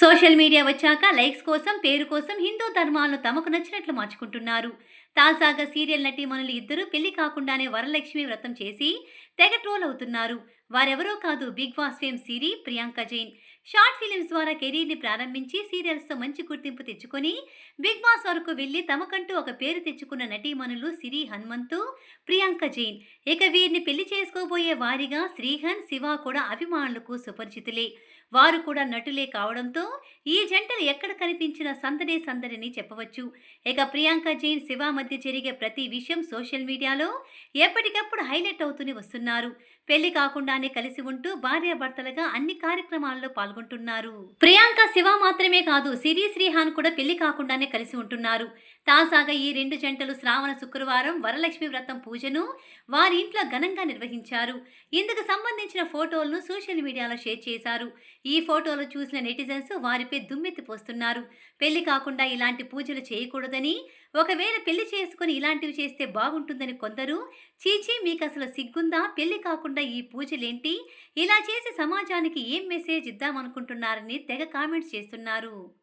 Social media వచ్చాక likes కోసం పేరు కోసం హిందూ ధర్మాలను తమకు నచ్చినట్లు మార్చుకుంటున్నారు. తాజాగా సీరియల్ నటీమణులు ఇద్దరు పెళ్ళి కాకుండానే వరలక్ష్మి వ్రతం చేసి తెగ ట్రోల్ అవుతున్నారు. వారెవరో కాదు Bigg Boss fame Siri Priyanka Jain. Short films ద్వారా కెరీర్ని ప్రారంభించి సీరియల్స్తో మంచి గుర్తింపు తెచ్చుకొని బిగ్ బాస్ వరకు వెళ్ళి తమకంటూ ఒక పేరు తెచ్చుకున్న నటీమణులు సిరి హనుమంతు ప్రియాంక జైన్. ఇక వీరిని పెళ్ళి చేసుకోబోయే వారిగా శ్రీహన్ శివ కూడా అభిమానులకు సుపరిచితులే. వారు కూడా నటులే కావడంతో ఈ జంటలు ఎక్కడ కనిపించిన సందడే సందడిని చెప్పవచ్చు. ఇక ప్రియాంక జైన్ శివ మధ్య జరిగే ప్రతి విషయం సోషల్ మీడియాలో ఎప్పటికప్పుడు హైలైట్ అవుతూనే వస్తున్నారు. పెళ్ళి కాకుండానే కలిసి ఉంటూ భార్యాభర్తలుగా అన్ని కార్యక్రమాల్లో పాల్గొంటున్నారు. ప్రియాంక శివ మాత్రమే కాదు సిరి శ్రీహాన్ కూడా పెళ్ళి కాకుండానే కలిసి ఉంటున్నారు. తాజాగా ఈ రెండు జంటలు శ్రావణ శుక్రవారం వరలక్ష్మి వ్రతం పూజను వారి ఇంట్లో ఘనంగా నిర్వహించారు. ఇందుకు సంబంధించిన ఫోటోలను సోషల్ మీడియాలో షేర్ చేశారు. ఈ ఫోటోలు చూసిన నెటిజన్స్ వారిపై దుమ్మెత్తి పోస్తున్నారు. పెళ్ళి కాకుండా ఇలాంటి పూజలు చేయకూడదని ఒకవేళ పెళ్ళి చేసుకుని ఇలాంటివి చేస్తే బాగుంటుందని కొందరు చీచీ మీకు అసలు సిగ్గుందా? పెళ్ళి కాకుండా ఈ పూజలేంటి? ఇలా చేసి సమాజానికి ఏం మెసేజ్ ఇద్దామనుకుంటున్నారని తెగ కామెంట్స్ చేస్తున్నారు.